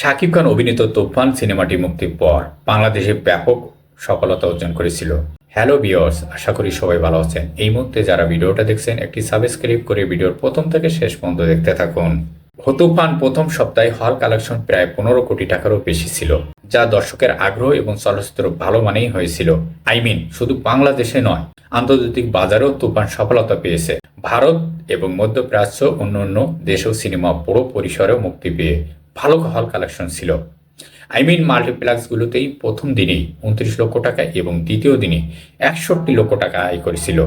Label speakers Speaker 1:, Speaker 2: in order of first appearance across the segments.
Speaker 1: শাকিব খান অভিনীত তুফান সিনেমাটি মুক্তির পর বাংলাদেশে ব্যাপক সফলতা অর্জন করেছিল। হ্যালো বিয়র্স আশা করি সবাই ভালো আছেন। এই মুহূর্তে যারা ভিডিওটা দেখছেন, একটি সাবস্ক্রাইব করে ভিডিওর প্রথম থেকে শেষ পর্যন্ত দেখতে থাকুন। হতুফান প্রথম সপ্তাহে হল কালেকশন প্রায় পনেরো কোটি টাকারও বেশি ছিল, যা দর্শকের আগ্রহ এবং চলচ্চিত্র ভালো মানেই হয়েছিল। আই মিন, শুধু বাংলাদেশে নয়, আন্তর্জাতিক বাজারেও তুফান সফলতা পেয়েছে। ভারত এবং মধ্যপ্রাচ্য অন্যান্য দেশেও সিনেমা বড় পরিসরে মুক্তি পেয়ে ভালো হল কালেকশন ছিল। আই মিন মাল্টিপ্লেক্সগুলোতেই প্রথম দিনেই উনত্রিশ লক্ষ টাকা এবং দ্বিতীয় দিনে একষট্টি লক্ষ টাকা আয় করেছিল,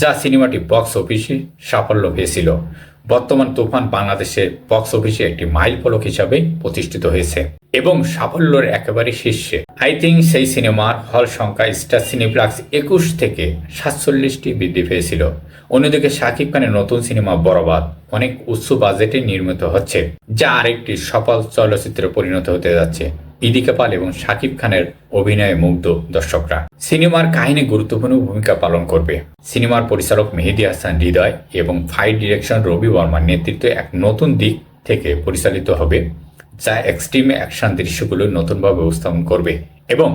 Speaker 1: যা সিনেমাটি বক্স অফিসে সাফল্য পেয়েছিল। বর্তমান তুফান বাংলাদেশের বক্স অফিসে একটি মাইল ফলক হিসাবে প্রতিষ্ঠিত হয়েছে। এবং সাফল্যের একেবারে শীর্ষে। আই থিঙ্ক সেই সিনেমার হল সংখ্যা স্টার সিনেপ্লাক্স একুশ থেকে সাতচল্লিশটি বৃদ্ধি পেয়েছিল। অন্যদিকে শাকিব খানের নতুন সিনেমা বরবাদ অনেক উচ্চ বাজেটে নির্মিত হচ্ছে, যা আরেকটি সফল চলচ্চিত্রে পরিণত হতে যাচ্ছে। ইদিকা পাল এবং শাকিব খানের অভিনয়ে মুগ্ধ দর্শকরা। সিনেমার কাহিনী গুরুত্বপূর্ণ ভূমিকা পালন করবে। সিনেমার পরিচালক মেহেদি হাসান হৃদয় এবং ফাইট ডিরেকশন রবি বর্মার নেতৃত্বে এক নতুন দিক থেকে পরিচালিত হবে যা এক্সট্রিম অ্যাকশন দৃশ্যগুলো নতুনভাবে উপস্থাপন করবে এবং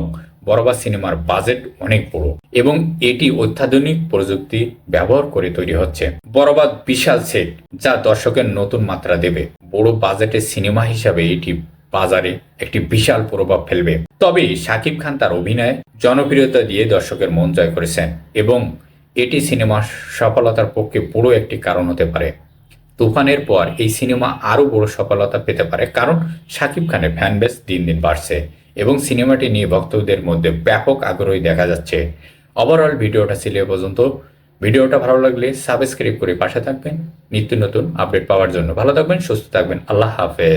Speaker 1: বরবাদ সিনেমার বাজেট অনেক বড় এবং এটি অত্যাধুনিক প্রযুক্তি ব্যবহার করে তৈরি হচ্ছে। বরবাদ বিশাল সেট যা দর্শকের নতুন মাত্রা দেবে। বড় বাজেটের সিনেমা হিসাবে এটি বাজারে একটি বিশাল প্রভাব ফেলবে। তবে শাকিব খান তার অভিনয়ে জনপ্রিয়তা দিয়ে দর্শকের মন জয় করেছেন এবং এটি সিনেমার সফলতার পক্ষে বড় একটি কারণ হতে পারে। তুফানের পর এই সিনেমা আরও বড় সফলতা পেতে পারে, কারণ শাকিব খানের ফ্যান বেস দিন দিন বাড়ছে এবং সিনেমাটি নিয়ে ভক্তদের মধ্যে ব্যাপক আগ্রহী দেখা যাচ্ছে। ওভারঅল ভিডিওটা ছিল এ পর্যন্ত। ভিডিওটা ভালো লাগলে সাবস্ক্রাইব করে পাশে থাকবেন। নিত্য নতুন আপডেট পাওয়ার জন্য। ভালো থাকবেন, সুস্থ থাকবেন। আল্লাহ হাফেজ।